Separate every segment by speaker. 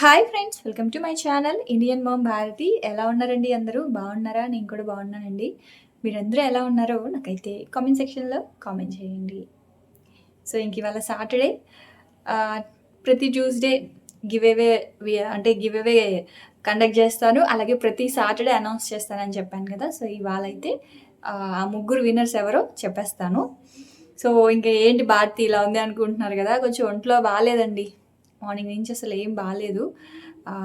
Speaker 1: Hi friends welcome to my channel Indian mom Bharathi. ఎలా ఉన్నారండి అందరూ? బాగున్నారా? నేను కూడా బాగున్నానండి. మీరందరూ ఎలా ఉన్నారో నాకైతే కామెంట్ సెక్షన్లో కామెంట్ చేయండి. సో ఇంక ఇవాళ సాటర్డే ప్రతి ట్యూస్డే గివ్ అవే అంటే గివ్ అవే కండక్ట్ చేస్తాను. అలాగే ప్రతి సాటర్డే అనౌన్స్ చేస్తానని చెప్పాను కదా. సో ఇవాళ అయితే ఆ ఆ ముగ్గురు విన్నర్స్ ఎవరో చెప్పేస్తాను. సో ఇంకా ఏంటి భారతి ఇలా ఉంది అనుకుంటున్నారు కదా. కొంచెం ఒంట్లో బాగాలేదండి. మార్నింగ్ నుంచి అసలు ఏం బాగాలేదు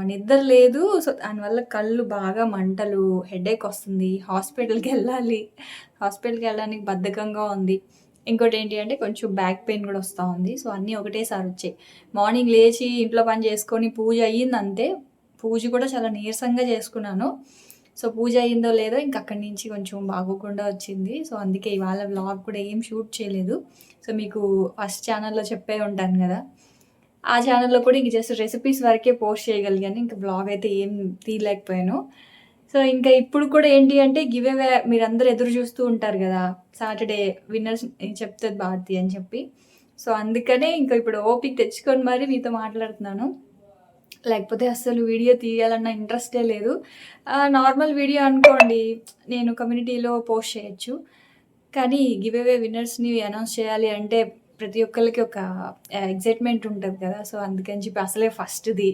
Speaker 1: నిద్ర లేదు. సో దానివల్ల కళ్ళు బాగా మంటలు హెడేక్ వస్తుంది. హాస్పిటల్కి వెళ్ళాలి. హాస్పిటల్కి వెళ్ళడానికి బద్ధకంగా ఉంది. ఇంకోటి ఏంటి అంటే కొంచెం బ్యాక్ పెయిన్ కూడా వస్తూ ఉంది. సో అన్నీ ఒకటేసారి వచ్చాయి. మార్నింగ్ లేచి ఇంట్లో పని చేసుకొని పూజ అయ్యింది అంతే పూజ కూడా చాలా నీరసంగా చేసుకున్నాను. సో పూజ అయ్యిందో లేదో ఇంక అక్కడి నుంచి కొంచెం బాగోకుండా వచ్చింది. సో అందుకే ఇవాళ వ్లాగ్ కూడా ఏం షూట్ చేయలేదు. సో మీకు ఫస్ట్ ఛానల్లో చెప్పే ఉంటాను కదా. ఆ ఛానల్లో కూడా ఇంక జస్ట్ రెసిపీస్ వరకే పోస్ట్ చేయగలిగాను. ఇంకా బ్లాగ్ అయితే ఏం తీయలేకపోయాను. సో ఇంకా ఇప్పుడు కూడా ఏంటి అంటే గివ్ అవే మీరందరూ ఎదురు చూస్తూ ఉంటారు కదా సాటర్డే విన్నర్స్ చెప్తుంది భారతి అని చెప్పి. సో అందుకనే ఇంకా ఇప్పుడు ఓపిక తెచ్చుకొని మరి మీతో మాట్లాడుతున్నాను. లేకపోతే అస్సలు వీడియో తీయాలన్న ఇంట్రెస్టే లేదు. నార్మల్ వీడియో అనుకోండి నేను కమ్యూనిటీలో పోస్ట్ చేయొచ్చు. కానీ గివ్ అవే విన్నర్స్ని అనౌన్స్ చేయాలి అంటే ప్రతి ఒక్కరికి ఒక ఎగ్జైట్మెంట్ ఉంటుంది కదా. సో అందుకని చెప్పి అసలే ఫస్ట్ది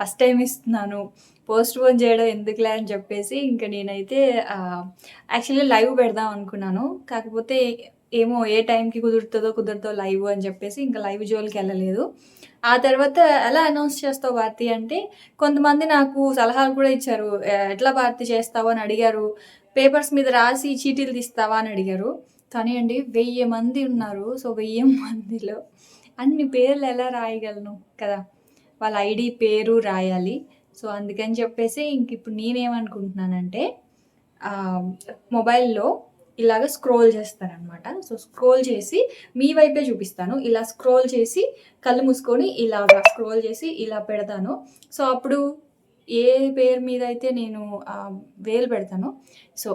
Speaker 1: ఫస్ట్ టైం ఇస్తున్నాను. పోస్ట్ పోన్ చేయడం ఎందుకులే అని చెప్పేసి ఇంకా నేనైతే యాక్చువల్లీ లైవ్ పెడదాం అనుకున్నాను. కాకపోతే ఏమో ఏ టైంకి కుదురుతుందో కుదురుతో లైవ్ అని చెప్పేసి ఇంకా లైవ్ జోలికి వెళ్ళలేదు. ఆ తర్వాత ఎలా అనౌన్స్ చేస్తావు భారతి అంటే కొంతమంది నాకు సలహాలు కూడా ఇచ్చారు. ఎట్లా భారతి చేస్తావు అని అడిగారు. పేపర్స్ మీద రాసి చీటీలు తీస్తావా అని అడిగారు. కానీ అండి వెయ్యి మంది ఉన్నారు సో వెయ్యి మందిలో అన్ని పేర్లు ఎలా రాయగలను కదా? వాళ్ళ ఐడి పేరు రాయాలి. సో అందుకని చెప్పేసి ఇంక ఇప్పుడు నేనేమనుకుంటున్నానంటే మొబైల్లో ఇలాగ స్క్రోల్ చేస్తానన్నమాట సో స్క్రోల్ చేసి మీ వైపే చూపిస్తాను. ఇలా స్క్రోల్ చేసి కళ్ళు మూసుకొని ఇలాగా స్క్రోల్ చేసి ఇలా పెడతాను. సో అప్పుడు ఏ పేరు మీద అయితే నేను వేలు పెడతానో సో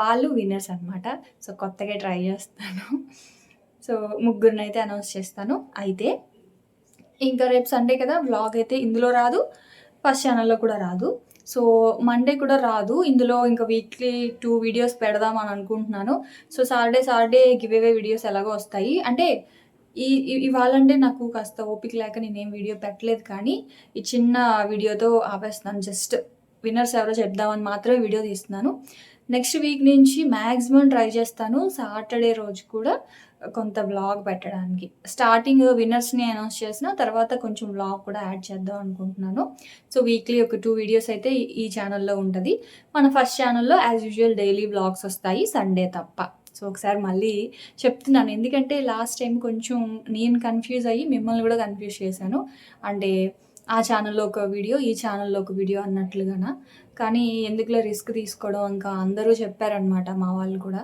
Speaker 1: వాళ్ళు విన్నర్స్ అనమాట సో కొత్తగా ట్రై చేస్తాను. సో ముగ్గురిని అయితే అనౌన్స్ చేస్తాను. అయితే ఇంకా రేపు సండే కదా వ్లాగ్ అయితే ఇందులో రాదు ఫస్ట్ ఛానల్లో కూడా రాదు. సో మండే కూడా రాదు. ఇందులో ఇంకా వీక్లీ టూ వీడియోస్ పెడదాం అని అనుకుంటున్నాను. So Saturday Saturday giveaway videos ఎలాగో వస్తాయి. అంటే ఈ ఇవాళంటే నాకు కాస్త ఓపిక లేక నేనేం వీడియో పెట్టలేదు కానీ ఈ చిన్న వీడియోతో ఆపేస్తున్నాను. జస్ట్ విన్నర్స్ ఎవరో చెప్దామని మాత్రమే వీడియో తీస్తున్నాను. నెక్స్ట్ వీక్ నుంచి మ్యాక్సిమం ట్రై చేస్తాను. సాటర్డే రోజు కూడా కొంత వ్లాగ్ పెట్టడానికి. స్టార్టింగ్ విన్నర్స్ని అనౌన్స్ చేసిన తర్వాత కొంచెం బ్లాగ్ కూడా యాడ్ చేద్దాం అనుకుంటున్నాను. సో వీక్లీ ఒక టూ వీడియోస్ అయితే ఈ- ఛానల్లో ఉంటుంది. మన ఫస్ట్ ఛానల్లో యాజ్ యూజువల్ డైలీ బ్లాగ్స్ వస్తాయి. సండే తప్ప. సో ఒకసారి మళ్ళీ చెప్తున్నాను. ఎందుకంటే లాస్ట్ టైం కొంచెం నేను కన్ఫ్యూజ్ అయ్యి మిమ్మల్ని కూడా కన్ఫ్యూజ్ చేశాను. అంటే ఆ ఛానల్లో ఒక వీడియో ఈ ఛానల్లో ఒక వీడియో అన్నట్లుగానా. కానీ ఎందుకులో రిస్క్ తీసుకోవడం? ఇంకా అందరూ చెప్పారనమాట మా వాళ్ళు కూడా.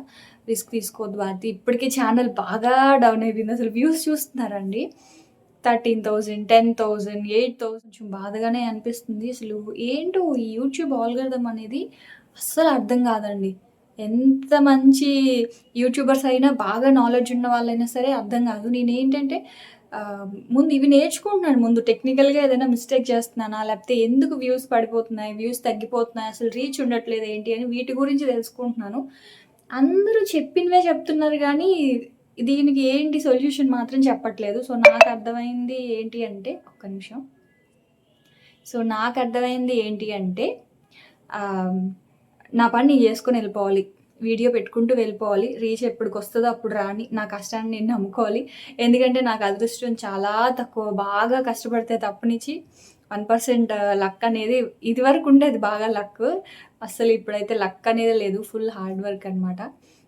Speaker 1: రిస్క్ తీసుకోవద్దు భారతి. ఇప్పటికీ ఛానల్ బాగా డౌన్ అయిపోయింది. అసలు వ్యూస్ చూస్తున్నారండి. Thirteen thousand ten thousand eight thousand కొంచెం బాధగానే అనిపిస్తుంది. అసలు ఏంటో ఈ యూట్యూబ్ ఆల్గర్థం అనేది అస్సలు అర్థం కాదండి. ఎంత మంచి యూట్యూబర్స్ అయినా బాగా నాలెడ్జ్ ఉన్న వాళ్ళైనా సరే అర్థం కాదు. నేనేంటంటే ముందు ఇవి నేర్చుకుంటున్నాను. ముందు టెక్నికల్గా ఏదైనా మిస్టేక్ చేస్తున్నానా? లేకపోతే ఎందుకు వ్యూస్ పడిపోతున్నాయి? వ్యూస్ తగ్గిపోతున్నాయి? అసలు రీచ్ ఉండట్లేదు ఏంటి అని వీటి గురించి తెలుసుకుంటున్నాను. అందరూ చెప్పినవే చెప్తున్నారు కానీ దీనికి ఏంటి సొల్యూషన్ మాత్రం చెప్పట్లేదు. సో నాకు అర్థమైంది ఏంటి అంటే ఒక్క నిమిషం. సో నాకు అర్థమైంది ఏంటి అంటే నా పని నేను చేసుకొని వెళ్ళిపోవాలి. వీడియో పెట్టుకుంటూ వెళ్ళిపోవాలి. రీచ్ ఎప్పటికి వస్తుందో అప్పుడు రాని నా కష్టాన్ని నేను నమ్ముకోవాలి. ఎందుకంటే నాకు అదృష్టం చాలా తక్కువ. బాగా కష్టపడితే తప్పనిచ్చి వన్ పర్సెంట్ లక్ అనేది ఇది వరకు ఉండేది బాగా లక్. అస్సలు ఇప్పుడైతే లక్ అనేది లేదు. ఫుల్ హార్డ్ వర్క్ అనమాట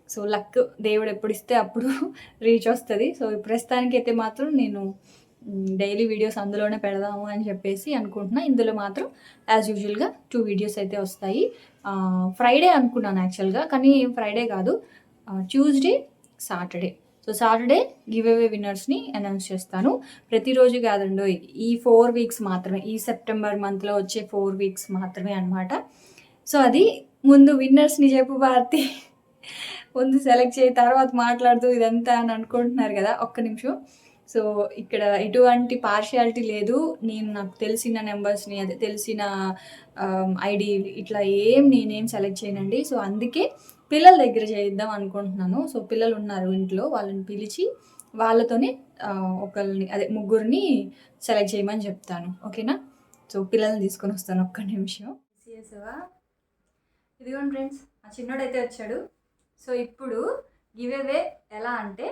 Speaker 1: సో లక్ దేవుడు ఎప్పుడు ఇస్తే అప్పుడు రీచ్ వస్తుంది. సో ప్రస్తుతానికి అయితే మాత్రం నేను డైలీ వీడియోస్ అందులోనే పెడదాము అని చెప్పేసి అనుకుంటున్నా. ఇందులో మాత్రం యాజ్ యూజువల్గా టూ వీడియోస్ అయితే వస్తాయి. ఫ్రైడే అనుకున్నాను యాక్చువల్గా కానీ ఫ్రైడే కాదు. Tuesday Saturday so Saturday giveaway విన్నర్స్ని announce చేస్తాను. ప్రతిరోజు కాదండి ఈ ఫోర్ వీక్స్ మాత్రమే ఈ సెప్టెంబర్ మంత్లో వచ్చే ఫోర్ వీక్స్ మాత్రమే అనమాట సో అది ముందు విన్నర్స్ని చెప్పు భారతి. ముందు సెలెక్ట్ చేయి తర్వాత మాట్లాడుతూ ఇదంతా అని అనుకుంటున్నారు కదా ఒక్క నిమిషం. సో ఇక్కడ ఎటువంటి పార్షియాలిటీ లేదు. నేను నాకు తెలిసిన నెంబర్స్ని అదే తెలిసిన ఐడి ఇట్లా ఏం నేనేం సెలెక్ట్ చేయనండి. సో అందుకే పిల్లల దగ్గర చేద్దాం అనుకుంటున్నాను. సో పిల్లలు ఉన్నారు ఇంట్లో వాళ్ళని పిలిచి వాళ్ళతోనే ఒకరిని అదే ముగ్గురిని సెలెక్ట్ చేయమని చెప్తాను. ఓకేనా? సో పిల్లల్ని తీసుకొని వస్తాను ఒక్క నిమిషం. సిఎస్వా ఇదిగోండి ఫ్రెండ్స్ ఆ చిన్నోడైతే వచ్చాడు. సో ఇప్పుడు గివ్ అవే ఎలా అంటే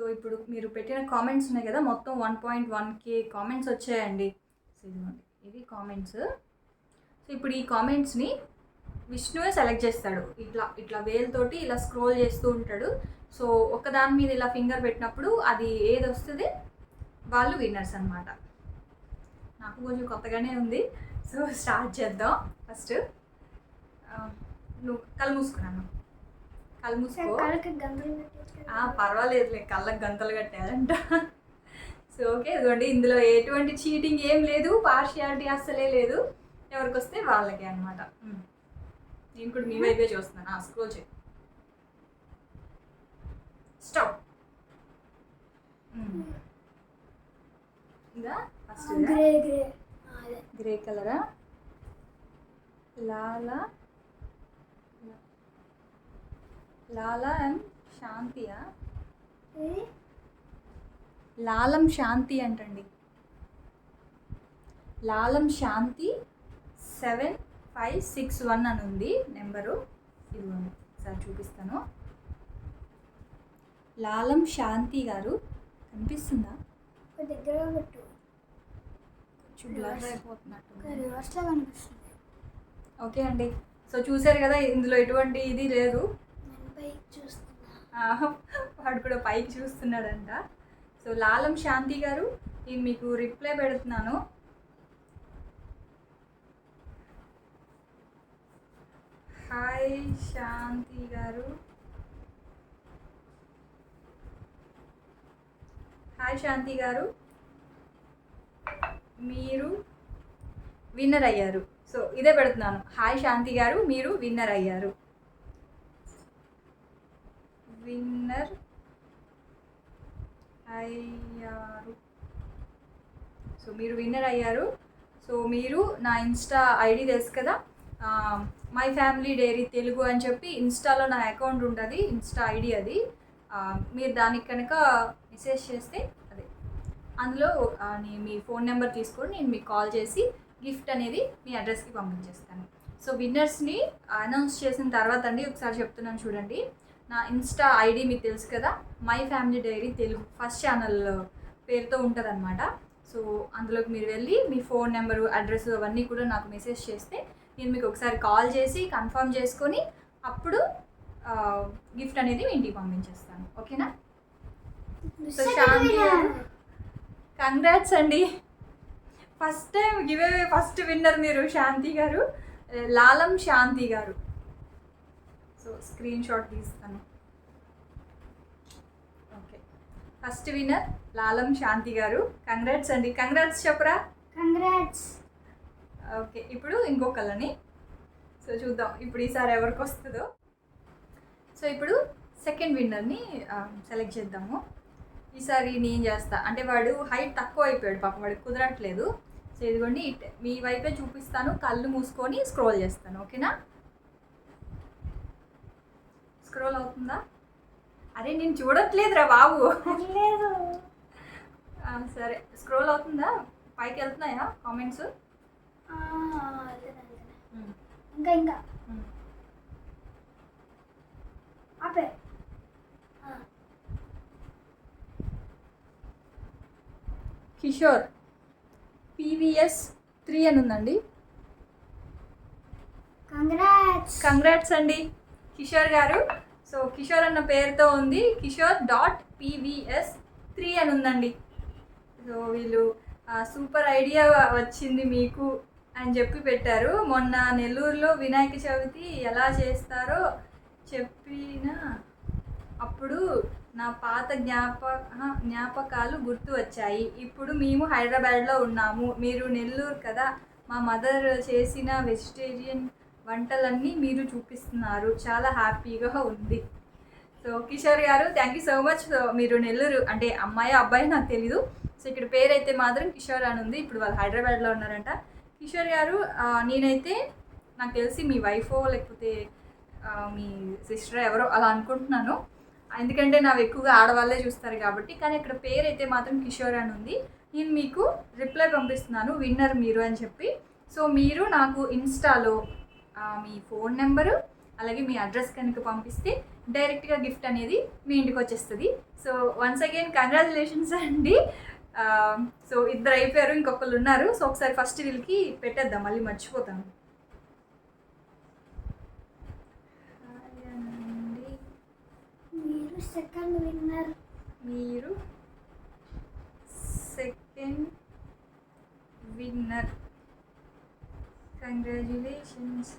Speaker 1: సో ఇప్పుడు మీరు పెట్టిన కామెంట్స్ ఉన్నాయి కదా మొత్తం one point one K comments వచ్చాయండి. సో ఇదిగోండి ఇవి కామెంట్స్ సో ఇప్పుడు ఈ కామెంట్స్ని విష్ణువే సెలెక్ట్ చేస్తాడు. ఇట్లా ఇట్లా వేలుతోటి ఇలా స్క్రోల్ చేస్తూ ఉంటాడు. సో ఒక దాని మీద ఇలా ఫింగర్ పెట్టినప్పుడు అది ఏది వస్తుంది? వాళ్ళు విన్నర్స్ అనమాట నాకు కొంచెం కొత్తగానే ఉంది. సో స్టార్ట్ చేద్దాం. ఫస్ట్ నువ్వు కళ్ళు మూసుకున్నాను కళ్ళు మూసుకో. పర్వాలేదులే కళ్ళకి గంతలు కట్టారంట సో ఓకే ఇదిగోండి ఇందులో ఎటువంటి చీటింగ్ ఏం లేదు పార్షియాలిటీ అస్సలే లేదు. ఎవరికి వస్తే వాళ్ళకే అనమాట నేను కూడా మీ వైపే చూస్తున్నాను స్క్రోల్ చేయి. స్టాప్ ఇంకా ఫస్ట్
Speaker 2: గ్రే గ్రే.
Speaker 1: గ్రే కలరా? లాలా? లాలా అండ్ శాంతియా? లాలం శాంతి అంటండి. Lalam Shanti seven five six one అని ఉంది నెంబరు. ఇదిగోండి సార్ చూపిస్తాను. లాలం శాంతి గారు కనిపిస్తుందా?
Speaker 2: ఒక దగ్గర పెట్టు.
Speaker 1: కొంచెం బ్లర్ అయిపోతున్నట్టు
Speaker 2: ఒక రివర్స్లో కనిపిస్తుంది.
Speaker 1: ఓకే అండి. సో చూసారు కదా ఇందులో ఎటువంటి ఇది లేదు. వాడు కూడా పైకి చూస్తున్నాడంట. సో లాలం శాంతి గారు నేను మీకు రిప్లై పెడుతున్నాను. హాయ్ శాంతి గారు. హాయ్ శాంతి గారు. మీరు విన్నర్ అయ్యారు. సో ఇదే పెడుతున్నాను. హాయ్ శాంతి గారు మీరు విన్నర్ అయ్యారు. విన్నర్ అయ్యారు. సో మీరు విన్నర్ అయ్యారు. సో మీరు నా ఇన్స్టా ఐడి తెలుసు కదా? మై ఫ్యామిలీ డైరీ తెలుగు అని చెప్పి ఇన్స్టాలో నా అకౌంట్ ఉంటుంది ఇన్స్టా ఐడి అది. మీరు దానికి కనుక మెసేజ్ చేస్తే అదే. అందులో మీ ఫోన్ నెంబర్ తీసుకొని నేను మీకు కాల్ చేసి గిఫ్ట్ అనేది మీ అడ్రస్కి పంపించేస్తాను. సో విన్నర్స్ని అనౌన్స్ చేసిన తర్వాత అండి ఒకసారి చెప్తున్నాను చూడండి. నా ఇన్స్టా ఐడి మీకు తెలుసు కదా? My family diary Telugu first channel పేరుతో ఉంటుంది సో అందులోకి మీరు వెళ్ళి మీ ఫోన్ నెంబరు అడ్రస్ అవన్నీ కూడా నాకు మెసేజ్ చేస్తే నేను మీకు ఒకసారి కాల్ చేసి కన్ఫర్మ్ చేసుకొని అప్పుడు గిఫ్ట్ అనేది మీ ఇంటికి పంపించేస్తాను. ఓకేనా? సో శాంతి కంగ్రాట్స్ అండి. First time give first winner మీరు శాంతి గారు. లాలం శాంతి గారు. సో స్క్రీన్ షాట్ తీస్తాను okay first winner Lalam Shanti గారు కంగ్రాట్స్ అండి కంగ్రాట్స్ చెప్పరా
Speaker 2: కంగ్రాట్స్
Speaker 1: ఓకే ఇప్పుడు ఇంకొకళ్ళని సో చూద్దాం ఇప్పుడు ఈసారి ఎవరికి వస్తుందో సో ఇప్పుడు సెకండ్ విన్నర్ని సెలెక్ట్ చేద్దాము ఈసారి నేను చేస్తా అంటే వాడు హైట్ తక్కువ అయిపోయాడు పాపం వాడికి కుదరట్లేదు సో ఇదిగోండి ఇట్ మీ వైపే చూపిస్తాను కళ్ళు మూసుకొని స్క్రోల్ చేస్తాను ఓకేనా స్క్రోల్ అవుతుందా? అరే నేను చూడట్లేదురా బాబు.
Speaker 2: లేదు.
Speaker 1: సరే. స్క్రోల్ అవుతుందా? పైకి వెళ్తున్నాయా కామెంట్స్.
Speaker 2: ఇంకా ఇంకా. ఆపే.
Speaker 1: కిషోర్ పీవీఎస్ త్రీ అని ఉందండి.
Speaker 2: కంగ్రాట్స్
Speaker 1: కంగ్రాట్స్ అండి. కిషోర్ గారు. సో కిషోర్ అన్న పేరుతో ఉంది. కిషోర్ డాట్ పీవీఎస్ త్రీ అని ఉందండి. సో వీళ్ళు సూపర్ ఐడియా వచ్చింది మీకు అని చెప్పి పెట్టారు. మొన్న నెల్లూరులో వినాయక చవితి ఎలా చేస్తారో చెప్పిన అప్పుడు నా పాత జ్ఞాప జ్ఞాపకాలు గుర్తు వచ్చాయి. ఇప్పుడు మేము హైదరాబాద్లో ఉన్నాము. మీరు నెల్లూరు కదా? మా మదర్ చేసిన వెజిటేరియన్ వంటలన్నీ మీరు చూపిస్తున్నారు. చాలా హ్యాపీగా ఉంది. సో కిషోర్ గారు థ్యాంక్ యూ సో మచ్ మీరు నెల్లూరు అంటే అమ్మాయి అబ్బాయి నాకు తెలీదు. సో ఇక్కడ పేరైతే మాత్రం కిషోర్ అని ఉంది. ఇప్పుడు వాళ్ళు హైదరాబాద్లో ఉన్నారంట. కిషోర్ గారు నేనైతే నాకు తెలిసి మీ వైఫో లేకపోతే మీ సిస్టర్ ఎవరో అలా అనుకుంటున్నాను. ఎందుకంటే నాకు ఎక్కువగా ఆడవాళ్ళే చూస్తారు కాబట్టి. కానీ ఇక్కడ పేరు అయితే మాత్రం కిషోర్ అని ఉంది. నేను మీకు రిప్లై పంపిస్తున్నాను. విన్నర్ మీరు అని చెప్పి. సో మీరు నాకు ఇన్స్టాలో మీ ఫోన్ నెంబరు అలాగే మీ అడ్రస్ కనుక పంపిస్తే డైరెక్ట్గా గిఫ్ట్ అనేది మీ ఇంటికి వచ్చేస్తుంది. సో వన్స్ అగైన్ కంగ్రాచులేషన్స్ అండి. సో ఇద్దరు అయిపోయారు ఇంకొకళ్ళు ఉన్నారు. సో ఒకసారి ఫస్ట్ వీళ్ళకి పెట్టేద్దాం మళ్ళీ మర్చిపోతాను.
Speaker 2: మీరు సెకండ్ విన్నర్
Speaker 1: మీరు సెకండ్ విన్నర్ కంగ్రాచులేషన్స్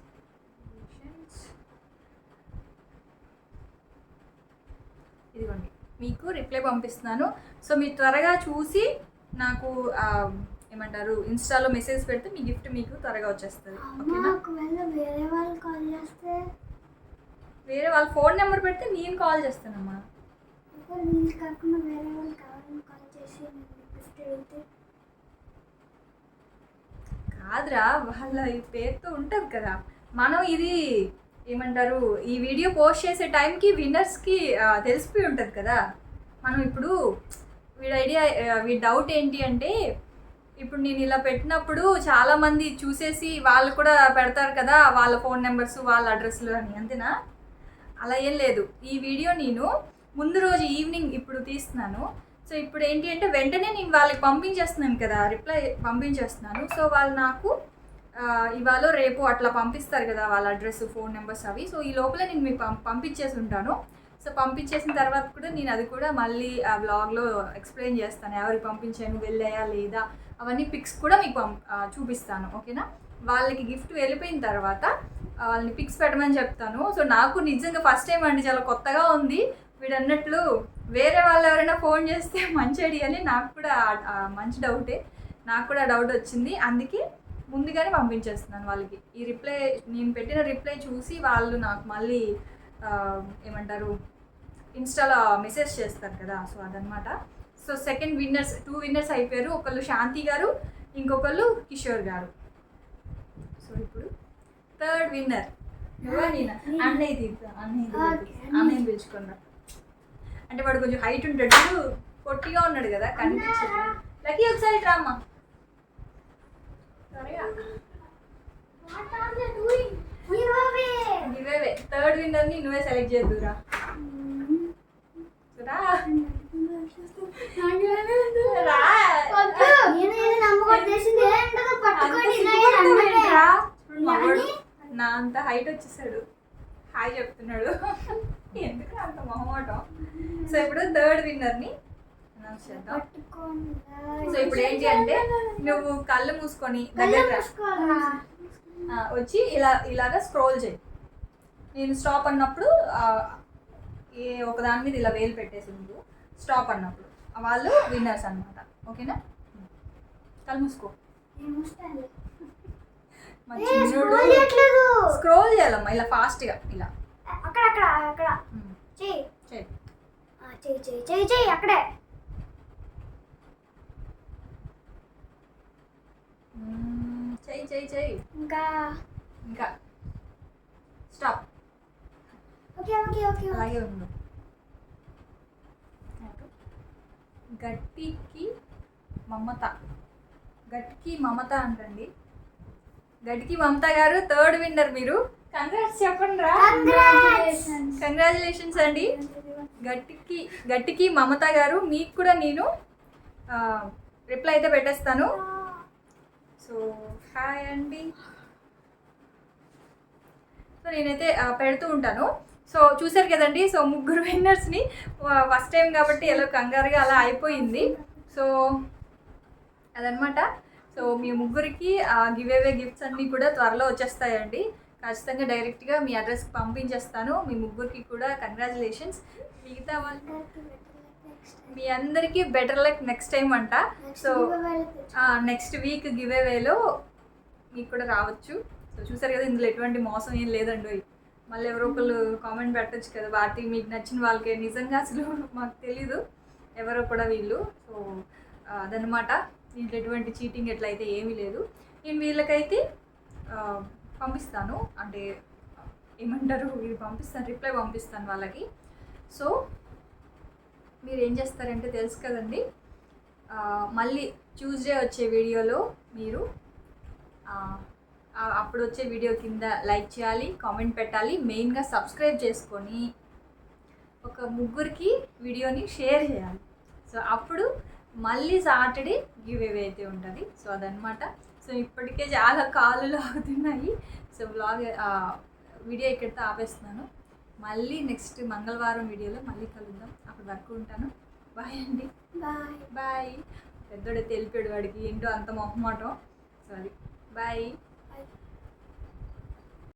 Speaker 1: ఇదిగోండి. మీకు రిప్లై పంపిస్తున్నాను. సో మీరు త్వరగా చూసి నాకు ఏమంటారు ఇన్స్టాలో మెసేజ్ పెడితే మీ గిఫ్ట్ మీకు త్వరగా వచ్చేస్తుంది.
Speaker 2: వేరే వాళ్ళు కాల్ చేస్తే?
Speaker 1: వేరే వాళ్ళ ఫోన్ నెంబర్ పెడితే నేను కాల్ చేస్తానమ్మా.
Speaker 2: ఒకవేళ నీళ్ళు కాకుండా వేరే వాళ్ళు కావాలని కాల్ చేసి
Speaker 1: కాదురా వాళ్ళ ఈ పేరుతో ఉంటుంది కదా. మనం ఇది ఏమంటారు ఈ వీడియో పోస్ట్ చేసే టైంకి విన్నర్స్కి తెలిసిపోయి ఉంటుంది కదా. మనం ఇప్పుడు వీడి ఐడియా వీడి డౌట్ ఏంటి అంటే ఇప్పుడు నేను ఇలా పెట్టినప్పుడు చాలామంది చూసేసి వాళ్ళు కూడా పెడతారు కదా వాళ్ళ ఫోన్ నెంబర్స్ వాళ్ళ అడ్రస్లు అని అంతేనా? అలా ఏం లేదు. ఈ వీడియో నేను ముందు రోజు ఈవినింగ్ ఇప్పుడు తీస్తున్నాను. సో ఇప్పుడు ఏంటి అంటే వెంటనే నేను వాళ్ళకి పంపించేస్తున్నాను కదా రిప్లై పంపించేస్తున్నాను. సో వాళ్ళు నాకు ఇవాళ రేపు అట్లా పంపిస్తారు కదా వాళ్ళ అడ్రస్ ఫోన్ నెంబర్స్ అవి. సో ఈ లోపల నేను మీకు పం పంపించేసి ఉంటాను. సో పంపించేసిన తర్వాత కూడా నేను అది కూడా మళ్ళీ ఆ బ్లాగ్లో ఎక్స్ప్లెయిన్ చేస్తాను. ఎవరికి పంపించాను వెళ్ళాయా లేదా? అవన్నీ పిక్స్ కూడా మీకు పం చూపిస్తాను. ఓకేనా వాళ్ళకి గిఫ్ట్ వెళ్ళిపోయిన తర్వాత వాళ్ళని పిక్స్ పెట్టమని చెప్తాను. సో నాకు నిజంగా ఫస్ట్ టైం అండి. చాలా కొత్తగా ఉంది. వీడు అన్నట్లు వేరే వాళ్ళు ఎవరైనా ఫోన్ చేస్తే మంచి ఐడియా అని నాకు కూడా మంచి డౌటే నాకు కూడా డౌట్ వచ్చింది. అందుకే ముందుగానే పంపించేస్తున్నాను వాళ్ళకి. ఈ రిప్లై నేను పెట్టిన రిప్లై చూసి వాళ్ళు నాకు మళ్ళీ ఏమంటారు ఇన్స్టాలో మెసేజ్ చేస్తారు కదా సో అదనమాట so second winners two winners అయిపోయారు. ఒకళ్ళు శాంతి గారు ఇంకొకళ్ళు కిషోర్ గారు. సో ఇప్పుడు థర్డ్ విన్నర్. నేనా అన్నయ్య తీద్దా అన్నయ్య
Speaker 2: Okay.
Speaker 1: అన్నయ్య. పిలుచుకున్నా అంటే వాడు కొంచెం హైట్ ఉంటాడు. పొట్టిగా ఉన్నాడు కదా కనిపించదు. లక్కీ ఒకసారి డ్రామా ఇవేవే థర్డ్ విన్నర్ని నువ్వే సెలెక్ట్ చేద్దురా రా? నా అంత హైట్ వచ్చేసాడు. హాయ్ చెప్తున్నాడు. ఎందుకు అంత మొహమాటం? సో ఇప్పుడు థర్డ్ విన్నర్ని చేద్దాం. సో ఇప్పుడు ఏంటి అంటే నువ్వు కళ్ళు మూసుకొని దగ్గర వచ్చి ఇలా ఇలాగా స్క్రోల్ చేయి. నేను స్టాప్ అన్నప్పుడు ఏ ఒక దాని మీద ఇలా వేలు పెట్టేసి నువ్వు స్టాప్ అన్నప్పుడు. వాళ్ళు విన్నర్స్ అన్నమాట. ఓకేనా? కళ్ళు మూసుకో.
Speaker 2: స్క్రోల్
Speaker 1: చేయాలమ్మా ఇలా ఫాస్ట్గా ఇలా.
Speaker 2: అక్కడ అక్కడ అక్కడ.
Speaker 1: చేయి
Speaker 2: ఆ, చెయ్యి చెయ్యి చెయ్యి చెయ్యి అక్కడే.
Speaker 1: చెయ్యి చెయ్యి చెయ్యి.
Speaker 2: ఇంకా?
Speaker 1: ఇంకా. Stop
Speaker 2: okay okay okay.
Speaker 1: అలాగే ఉండు గట్టికి మమత. గట్టికి మమత అంటండి. గట్టికి మమత గారు థర్డ్ విన్నర్ మీరు. కంగ్రాట్స్ చెప్పండి రా. కంగ్రాచులేషన్స్ అండి. గట్టికి గట్టికి మమత గారు మీకు కూడా నేను రిప్లై అయితే పెట్టేస్తాను. సో హాయ్ అండి. సో నేనైతే పెడుతూ ఉంటాను. సో చూసారు కదండి? సో ముగ్గురు విన్నర్స్ని ఫస్ట్ టైం కాబట్టి ఎలా కంగారుగా అలా అయిపోయింది. సో అదనమాట సో మీ ముగ్గురికి గివ్ అవే గిఫ్ట్స్ అన్నీ కూడా త్వరలో వచ్చేస్తాయండి. ఖచ్చితంగా డైరెక్ట్గా మీ అడ్రస్కి పంపించేస్తాను. మీ ముగ్గురికి కూడా కంగ్రాచులేషన్స్ మిగతా వాళ్ళు మీ అందరికీ బెటర్ లక్ నెక్స్ట్ టైం అంట. సో నెక్స్ట్ వీక్ గివ్ అవేలో మీకు కూడా రావచ్చు. సో చూసారు కదా ఇందులో ఎటువంటి మోసం ఏం లేదండి. మళ్ళీ ఎవరో ఒకళ్ళు కామెంట్ పెట్టొచ్చు కదా భారతి మీకు నచ్చిన వాళ్ళకి. నిజంగా అసలు మాకు తెలీదు ఎవరో కూడా వీళ్ళు. సో అదనమాట దీంట్లో ఎటువంటి చీటింగ్ ఎట్లయితే ఏమీ లేదు. నేను వీళ్ళకైతే పంపిస్తాను. అంటే ఏమంటారు? ఇది పంపిస్తాను రిప్లై పంపిస్తాను వాళ్ళకి. సో మీరు ఏం చేస్తారంటే తెలుసు కదండి. మళ్ళీ ట్యూస్డే వచ్చే వీడియోలో మీరు అప్పుడు వచ్చే వీడియో కింద లైక్ చేయాలి కామెంట్ పెట్టాలి మెయిన్గా సబ్స్క్రైబ్ చేసుకొని ఒక ముగ్గురికి వీడియోని షేర్ చేయాలి. సో అప్పుడు మళ్ళీ సాటర్డే గివ్ అవే అయితే ఉంటుంది. సో అదనమాట సో ఇప్పటికే చాలా కాళ్ళు లాగుతున్నాయి సో బ్లాగ్ వీడియో ఇక్కడితో ఆపేస్తున్నాను. మళ్ళీ నెక్స్ట్ మంగళవారం వీడియోలో మళ్ళీ కలుద్దాం. అప్పటి వరకు ఉంటాను. బాయ్ అండి.
Speaker 2: బాయ్
Speaker 1: బాయ్ పెద్దోడే తెలిపాడు వాడికి ఏంటో అంత మొహమాటం. సో అది. బాయ్